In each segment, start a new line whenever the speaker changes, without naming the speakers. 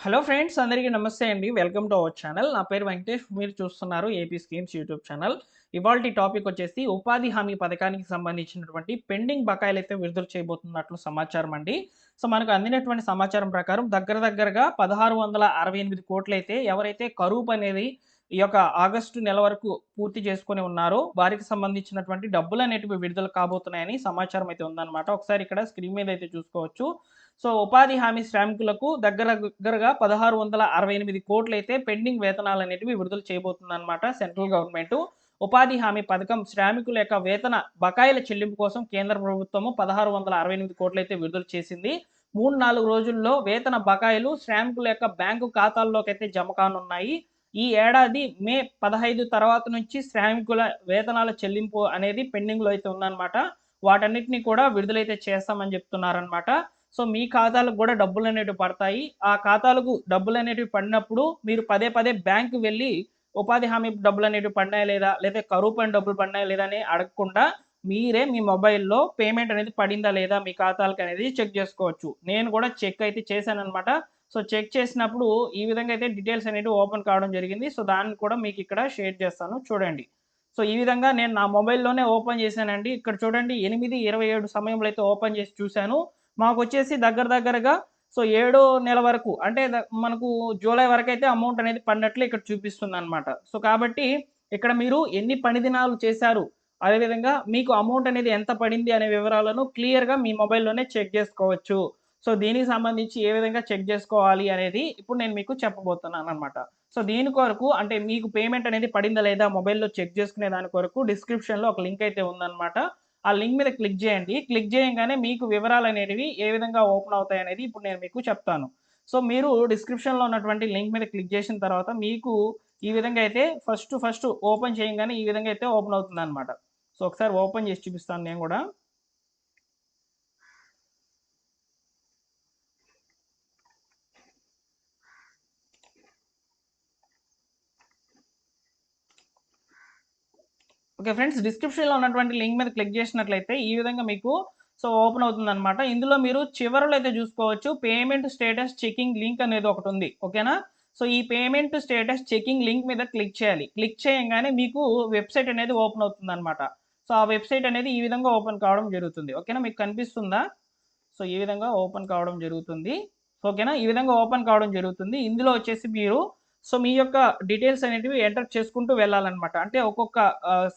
Hello friends అందరికీ నమస్తే అండి. Welcome to our channel. నా పేరు వెంకటేష్. మీరు చూస్తున్నారు ఏపీ స్కీమ్స్ యూట్యూబ్ ఛానల్. ఇవాళ టాపిక్ వచ్చేసి ఉపాధి హామీ పథకానికి సంబంధించినటువంటి పెండింగ్ బకాయిలు అయితే విడుదల చేయబోతున్నట్లు సమాచారం అండి. సో మనకు అందినటువంటి సమాచారం ప్రకారం దగ్గర దగ్గరగా పదహారు వందల అరవై ఎనిమిది కోట్లు ఎవరైతే కరూప్ అనేది ఈ యొక్క ఆగస్టు నెల వరకు పూర్తి చేసుకొని ఉన్నారో వారికి సంబంధించినటువంటి డబ్బులు అనేటివి విడుదల కాబోతున్నాయని సమాచారం అయితే ఉందన్నమాట. ఒకసారి ఇక్కడ స్క్రీన్ మీద అయితే చూసుకోవచ్చు. సో ఉపాధి హామీ శ్రామికులకు దగ్గర దగ్గరగా పదహారు వందల అరవై ఎనిమిది కోట్లు అయితే పెండింగ్ వేతనాలు అనేటివి విడుదల చేయబోతుందన్నమాట సెంట్రల్ గవర్నమెంట్. ఉపాధి హామీ పథకం శ్రామికుల యొక్క వేతన బకాయిల చెల్లింపు కోసం కేంద్ర ప్రభుత్వము పదహారు వందల అరవై ఎనిమిది కోట్లు అయితే విడుదల చేసింది. మూడు నాలుగు రోజుల్లో వేతన బకాయిలు శ్రామికుల యొక్క బ్యాంకు ఖాతాల్లోకి అయితే జమ కానున్నాయి. ఈ ఏడాది మే పదహైదు తర్వాత నుంచి శ్రామికుల వేతనాల చెల్లింపు అనేది పెండింగ్లో అయితే ఉందన్నమాట. వాటన్నిటిని కూడా విడుదలైతే చేస్తామని చెప్తున్నారనమాట సో మీ ఖాతాలకు కూడా డబ్బులు అనేటివి పడతాయి. ఆ ఖాతాలకు డబ్బులు అనేటివి పడినప్పుడు మీరు పదే పదే బ్యాంకు వెళ్ళి ఉపాధి హామీ డబ్బులు అనేటివి పడినాయా లేదా? లేదా కరువు పైన డబ్బులు పడినాయా లేదా అని అడగకుండా మీరే మీ మొబైల్లో పేమెంట్ అనేది పడిందా లేదా మీ ఖాతాలకు అనేది చెక్ చేసుకోవచ్చు. నేను కూడా చెక్ అయితే చేశాను అనమాట సో చెక్ చేసినప్పుడు ఈ విధంగా అయితే డీటెయిల్స్ అనేవి ఓపెన్ కావడం జరిగింది. సో దాన్ని కూడా మీకు ఇక్కడ షేర్ చేస్తాను. చూడండి. సో ఈ విధంగా నేను నా మొబైల్లోనే ఓపెన్ చేశానండి. ఇక్కడ చూడండి ఎనిమిది ఇరవై ఏడు సమయంలో అయితే ఓపెన్ చేసి చూశాను. మాకు వచ్చేసి దగ్గర దగ్గరగా సో ఏడో నెల వరకు అంటే మనకు జూలై వరకు అయితే అమౌంట్ అనేది పడినట్లు ఇక్కడ చూపిస్తుంది అనమాట సో కాబట్టి ఇక్కడ మీరు ఎన్ని పని దినాలు చేశారు అదేవిధంగా మీకు అమౌంట్ అనేది ఎంత పడింది అనే వివరాలను క్లియర్గా మీ మొబైల్లోనే చెక్ చేసుకోవచ్చు. సో దీనికి సంబంధించి ఏ విధంగా చెక్ చేసుకోవాలి అనేది ఇప్పుడు నేను మీకు చెప్పబోతున్నాను అనమాట సో దీని కొరకు అంటే మీకు పేమెంట్ అనేది పడిందా లేదా మొబైల్లో చెక్ చేసుకునే దాని కొరకు డిస్క్రిప్షన్లో ఒక లింక్ అయితే ఉందన్నమాట. ఆ లింక్ మీద క్లిక్ చేయండి. క్లిక్ చేయగానే మీకు వివరాలు అనేటివి ఏ విధంగా ఓపెన్ అవుతాయి అనేది ఇప్పుడు నేను మీకు చెప్తాను. సో మీరు డిస్క్రిప్షన్లో ఉన్నటువంటి లింక్ మీద క్లిక్ చేసిన తర్వాత మీకు ఈ విధంగా అయితే ఫస్ట్ ఫస్ట్ ఓపెన్ చేయగానే ఈ విధంగా అయితే ఓపెన్ అవుతుంది అనమాట సో ఒకసారి ఓపెన్ చేసి చూపిస్తాను నేను కూడా. ఓకే ఫ్రెండ్స్ డిస్క్రిప్షన్లో ఉన్నటువంటి లింక్ మీద క్లిక్ చేసినట్లయితే ఈ విధంగా మీకు సో ఓపెన్ అవుతుంది అనమాట ఇందులో మీరు చివరలో అయితే చూసుకోవచ్చు పేమెంట్ స్టేటస్ చెకింగ్ లింక్ అనేది ఒకటి ఉంది. ఓకేనా సో ఈ పేమెంట్ స్టేటస్ చెకింగ్ లింక్ మీద క్లిక్ చేయాలి. క్లిక్ చేయగానే మీకు వెబ్సైట్ అనేది ఓపెన్ అవుతుంది అనమాట సో ఆ వెబ్సైట్ అనేది ఈ విధంగా ఓపెన్ కావడం జరుగుతుంది. ఓకేనా మీకు కనిపిస్తుందా? సో ఈ విధంగా ఓపెన్ కావడం జరుగుతుంది. ఓకేనా ఈ విధంగా ఓపెన్ కావడం జరుగుతుంది. ఇందులో వచ్చేసి మీరు సో మీ యొక్క డీటెయిల్స్ అనేటివి ఎంటర్ చేసుకుంటూ వెళ్ళాలన్నమాట. అంటే ఒక్కొక్క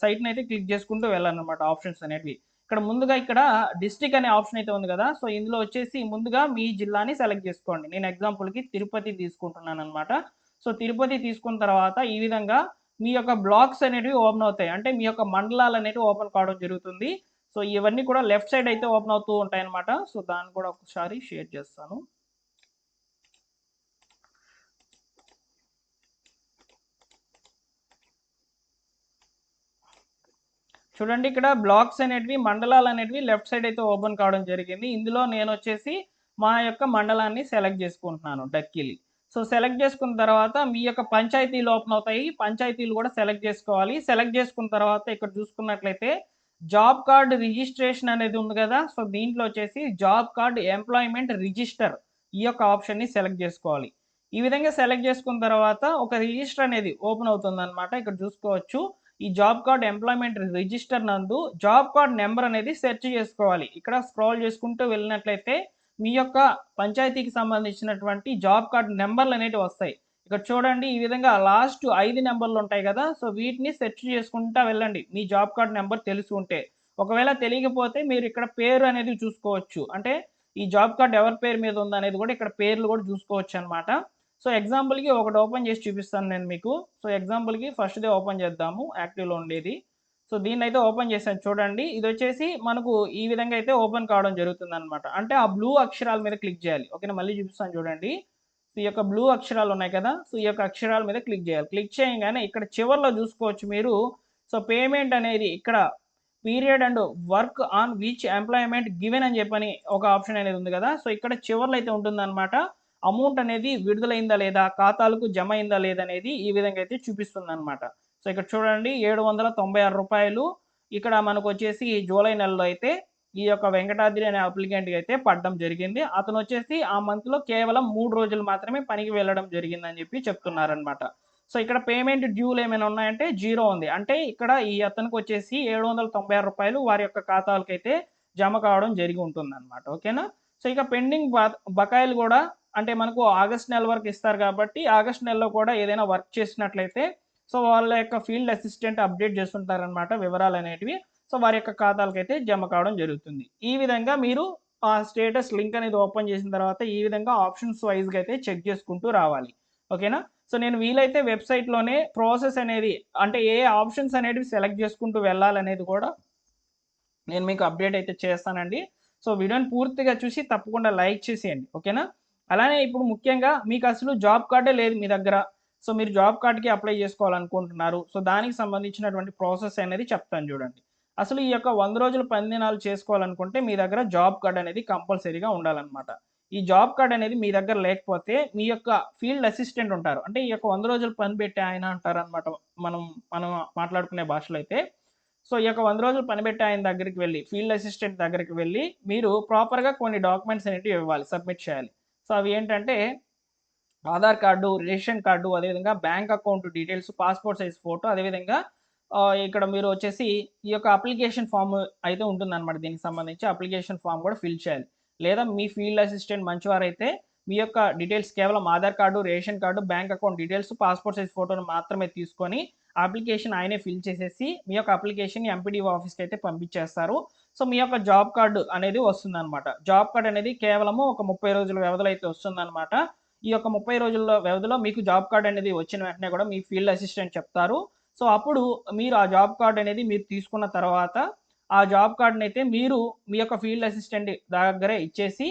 సైట్ని అయితే క్లిక్ చేసుకుంటూ వెళ్ళాలన్నమాట ఆప్షన్స్ అనేటివి. ఇక్కడ ముందుగా ఇక్కడ డిస్ట్రిక్ట్ అనే ఆప్షన్ అయితే ఉంది కదా సో ఇందులో వచ్చేసి ముందుగా మీ జిల్లాని సెలెక్ట్ చేసుకోండి. నేను ఎగ్జాంపుల్కి తిరుపతి తీసుకుంటున్నాను అనమాట సో తిరుపతి తీసుకున్న తర్వాత ఈ విధంగా మీ యొక్క బ్లాక్స్ అనేటివి ఓపెన్ అవుతాయి. అంటే మీ యొక్క మండలాలు అనేటివి ఓపెన్ కావడం జరుగుతుంది. సో ఇవన్నీ కూడా లెఫ్ట్ సైడ్ అయితే ఓపెన్ అవుతూ ఉంటాయి అనమాట సో దాన్ని కూడా ఒకసారి షేర్ చేస్తాను. చూడండి ఇక్కడ బ్లాక్స్ అనేటివి మండలాలు అనేటివి లెఫ్ట్ సైడ్ అయితే ఓపెన్ కావడం జరిగింది. ఇందులో నేను వచ్చేసి మా యొక్క మండలాన్ని సెలెక్ట్ చేసుకుంటున్నాను డక్కిలి. సో సెలెక్ట్ చేసుకున్న తర్వాత మీ యొక్క పంచాయతీలు ఓపెన్ అవుతాయి. పంచాయతీలు కూడా సెలెక్ట్ చేసుకోవాలి. సెలెక్ట్ చేసుకున్న తర్వాత ఇక్కడ చూసుకున్నట్లయితే జాబ్ కార్డ్ రిజిస్ట్రేషన్ అనేది ఉంది కదా సో దీంట్లో వచ్చేసి జాబ్ కార్డ్ ఎంప్లాయ్మెంట్ రిజిస్టర్ ఈ యొక్క ఆప్షన్ని సెలెక్ట్ చేసుకోవాలి. ఈ విధంగా సెలెక్ట్ చేసుకున్న తర్వాత ఒక రిజిస్టర్ అనేది ఓపెన్ అవుతుంది అనమాట ఇక్కడ చూసుకోవచ్చు. ఈ జాబ్ కార్డ్ ఎంప్లాయ్మెంట్ రిజిస్టర్ నందు జాబ్ కార్డ్ నెంబర్ అనేది సెర్చ్ చేసుకోవాలి. ఇక్కడ స్క్రోల్ చేసుకుంటూ వెళ్ళినట్లయితే మీ యొక్క పంచాయతీకి సంబంధించినటువంటి జాబ్ కార్డ్ నెంబర్లు అనేటివి వస్తాయి. ఇక్కడ చూడండి ఈ విధంగా లాస్ట్ ఐదు నెంబర్లు ఉంటాయి కదా సో వీటిని సెర్చ్ చేసుకుంటా వెళ్ళండి. మీ జాబ్ కార్డ్ నెంబర్ తెలిసి ఉంటే. ఒకవేళ తెలియకపోతే మీరు ఇక్కడ పేరు అనేది చూసుకోవచ్చు. అంటే ఈ జాబ్ కార్డ్ ఎవరి పేరు మీద ఉందనేది కూడా ఇక్కడ పేర్లు కూడా చూసుకోవచ్చు అనమాట సో ఎగ్జాంపుల్కి ఒకటి ఓపెన్ చేసి చూపిస్తాను నేను మీకు. సో ఎగ్జాంపుల్కి ఫస్ట్దే ఓపెన్ చేద్దాము యాక్టివ్లో ఉండేది. సో దీన్ని అయితే ఓపెన్ చేశాను చూడండి. ఇది వచ్చేసి మనకు ఈ విధంగా అయితే ఓపెన్ కావడం జరుగుతుంది అనమాట అంటే ఆ బ్లూ అక్షరాల మీద క్లిక్ చేయాలి. ఓకేనా? మళ్ళీ చూపిస్తాను చూడండి. సో ఈ యొక్క బ్లూ అక్షరాలు ఉన్నాయి కదా? సో ఈ యొక్క అక్షరాల మీద క్లిక్ చేయాలి. క్లిక్ చేయగానే ఇక్కడ చివర్లో చూసుకోవచ్చు మీరు. సో పేమెంట్ అనేది ఇక్కడ period and work on which employment given అని చెప్పని ఒక ఆప్షన్ అనేది ఉంది కదా? సో ఇక్కడ చివర్లో అయితే ఉంటుందన్నమాట. అమౌంట్ అనేది విడుదలైందా లేదా ఖాతాలకు జమ అయిందా లేదా అనేది ఈ విధంగా అయితే చూపిస్తుంది అనమాట సో ఇక్కడ చూడండి ఏడు వందల తొంభై ఆరు రూపాయలు ఇక్కడ మనకు వచ్చేసి జూలై నెలలో అయితే ఈ యొక్క వెంకటాద్రి అనే అప్లికెంట్‌కి అయితే పడడం జరిగింది. అతను వచ్చేసి ఆ మంత్‌లో కేవలం మూడు రోజులు మాత్రమే పనికి వెళ్ళడం జరిగిందని చెప్పి చెప్తున్నారనమాట. సో, ఇక్కడ పేమెంట్ డ్యూలు ఏమైనా ఉన్నాయంటే జీరో ఉంది. అంటే ఇక్కడ ఈ అతనికి వచ్చేసి ఏడు రూపాయలు వారి యొక్క ఖాతాలకైతే జమ కావడం జరిగి ఉంటుందనమాట. ఓకేనా? సో, ఇక పెండింగ్ బకాయిలు కూడా అంటే మనకు ఆగస్ట్ నెల వరకు ఇస్తారు కాబట్టి ఆగస్ట్ నెలలో కూడా ఏదైనా వర్క్ చేసినట్లయితే సో, వాళ్ళ యొక్క ఫీల్డ్ అసిస్టెంట్ అప్డేట్ చేస్తుంటారనమాట వివరాలు అనేటివి సో, వారి యొక్క ఖాతాలకైతే జమ కావడం జరుగుతుంది. ఈ విధంగా మీరు ఆ స్టేటస్ లింక్ అనేది ఓపెన్ చేసిన తర్వాత ఈ విధంగా ఆప్షన్స్ వైజ్గా అయితే చెక్ చేసుకుంటూ రావాలి. ఓకేనా? సో, నేను వీలైతే వెబ్‌సైట్‌లోనే ప్రాసెస్ అనేది అంటే ఏ ఆప్షన్స్ అనేటివి సెలెక్ట్ చేసుకుంటూ వెళ్ళాలనేది కూడా నేను మీకు అప్డేట్ అయితే చేస్తానండి. సో, వీడియోని పూర్తిగా చూసి తప్పకుండా లైక్ చేసేయండి. ఓకేనా? అలానే ఇప్పుడు ముఖ్యంగా మీకు అసలు జాబ్ కార్డే లేదు మీ దగ్గర. సో, మీరు జాబ్ కార్డ్‌కి అప్లై చేసుకోవాలనుకుంటున్నారు. సో, దానికి సంబంధించినటువంటి ప్రాసెస్ అనేది చెప్తాను చూడండి. అసలు ఈ యొక్క వంద రోజుల పని దినాలు చేసుకోవాలనుకుంటే మీ దగ్గర జాబ్ కార్డ్ అనేది కంపల్సరీగా ఉండాలన్నమాట ఈ జాబ్ కార్డ్ అనేది మీ దగ్గర లేకపోతే మీ యొక్క ఫీల్డ్ అసిస్టెంట్ ఉంటారు. అంటే ఈ యొక్క వంద రోజులు పని పెట్టే ఆయన అంటారనమాట. మనం మనం మాట్లాడుకునే భాషలో అయితే. సో, ఈ యొక్క వంద రోజులు పని పెట్టే ఆయన దగ్గరికి వెళ్ళి ఫీల్డ్ అసిస్టెంట్ దగ్గరికి వెళ్ళి మీరు ప్రాపర్‌గా కొన్ని డాక్యుమెంట్స్ అనేవి ఇవ్వాలి. సబ్మిట్ చేయాలి. సో, అవి ఏంటంటే ఆధార్ కార్డు, రేషన్ కార్డు, అదేవిధంగా bank account details, passport size photo అదేవిధంగా ఇక్కడ మీరు వచ్చేసి ఈ యొక్క అప్లికేషన్ ఫామ్ అయితే ఉంటుందన్నమాట దీనికి సంబంధించి. అప్లికేషన్ ఫామ్ కూడా ఫిల్ చేయాలి. లేదా మీ ఫీల్డ్ అసిస్టెంట్ మంచివారైతే మీ యొక్క డీటెయిల్స్ కేవలం Aadhaar card, ration card, bank account details, passport size ఫోటోను మాత్రమే తీసుకొని అప్లికేషన్ ఆయనే ఫిల్ చేసేసి మీ యొక్క అప్లికేషన్ ఎంపీడీఓ ఆఫీస్‌కి అయితే పంపించేస్తారు. సో, మీ యొక్క జాబ్ కార్డ్ అనేది వస్తుందన్నమాట జాబ్ కార్డ్ అనేది కేవలము ఒక 30 రోజుల వ్యవధిలో అయితే వస్తుందన్నమాట ఈ యొక్క 30 రోజుల వ్యవధిలో మీకు జాబ్ కార్డ్ అనేది వచ్చిన వెంటనే కూడా మీ ఫీల్డ్ అసిస్టెంట్ చెప్తారు. సో, అప్పుడు మీరు ఆ జాబ్ కార్డ్ అనేది మీరు తీసుకున్న తర్వాత ఆ జాబ్ కార్డ్‌నైతే మీరు మీ యొక్క ఫీల్డ్ అసిస్టెంట్ దగ్గరే ఇచ్చేసి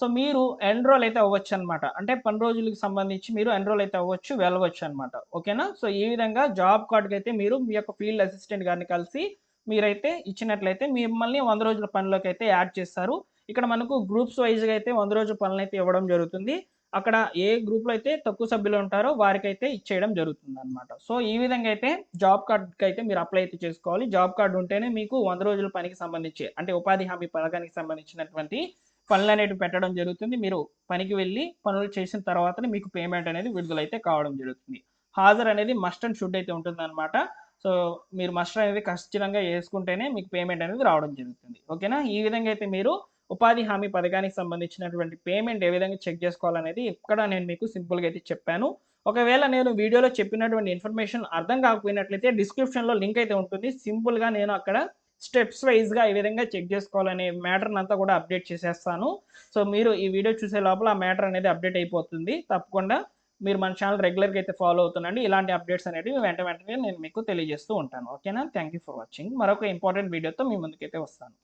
సో, మీరు ఎన్‌రోల్ అయితే అవ్వచ్చు అనమాట అంటే పని రోజులకు సంబంధించి మీరు ఎన్‌రోల్ అయితే అవ్వచ్చు, వెళ్ళవచ్చు అనమాట ఓకేనా? సో, ఈ విధంగా జాబ్ కార్డ్కి అయితే మీరు మీ యొక్క ఫీల్డ్ అసిస్టెంట్ గారిని కలిసి మీరైతే ఇచ్చినట్లయితే మిమ్మల్ని వంద రోజుల పనిలోకి అయితే యాడ్ చేస్తారు. ఇక్కడ మనకు గ్రూప్స్ వైజ్గా అయితే వంద రోజుల పనులనైతే ఇవ్వడం జరుగుతుంది. అక్కడ ఏ గ్రూప్‌లో అయితే తక్కువ సభ్యులు ఉంటారో వారికైతే ఇచ్చేయడం జరుగుతుంది అనమాట సో, ఈ విధంగా అయితే జాబ్ కార్డ్కి అయితే మీరు అప్లై అయితే చేసుకోవాలి. జాబ్ కార్డ్ ఉంటేనే మీకు వంద రోజుల పనికి సంబంధించి అంటే ఉపాధి హామీ పథకానికి సంబంధించినటువంటి పనులు అనేవి పెట్టడం జరుగుతుంది. మీరు పనికి వెళ్ళి పనులు చేసిన తర్వాతనే మీకు పేమెంట్ అనేది విడుదలైతే కావడం జరుగుతుంది. హాజరు అనేది మస్ట్ అండ్ షుడ్ అయితే ఉంటుందన్నమాట సో, మీరు మస్టర్ అనేది ఖచ్చితంగా వేసుకుంటేనే మీకు పేమెంట్ అనేది రావడం జరుగుతుంది. ఓకేనా? ఈ విధంగా అయితే మీరు ఉపాధి హామీ పథకానికి సంబంధించినటువంటి పేమెంట్ ఏ విధంగా చెక్ చేసుకోవాలనేది ఇక్కడ నేను మీకు సింపుల్‌గా అయితే చెప్పాను. ఒకవేళ నేను వీడియోలో చెప్పినటువంటి ఇన్ఫర్మేషన్ అర్థం కాకపోయినట్లయితే డిస్క్రిప్షన్‌లో లింక్ అయితే ఉంటుంది. సింపుల్‌గా నేను అక్కడ స్టెప్స్ వైస్‌గా ఈ విధంగా చెక్ చేసుకోవాలనే మ్యాటర్‌నంతా కూడా అప్డేట్ చేసేస్తాను. సో, మీరు ఈ వీడియో చూసే లోపల ఆ మ్యాటర్ అనేది అప్డేట్ అయిపోతుంది. తప్పకుండా మీరు మన ఛానల్ రెగ్యులర్‌గా అయితే ఫాలో అవుతుండండి. ఇలాంటి అప్డేట్స్ అనేవి వెంట వెంటనే నేను మీకు తెలియజేస్తూ ఉంటాను. ఓకేనా? Thank you for watching. మరొక ఇంపార్టెంట్ వీడియోతో మీ ముందుకైతే వస్తాను.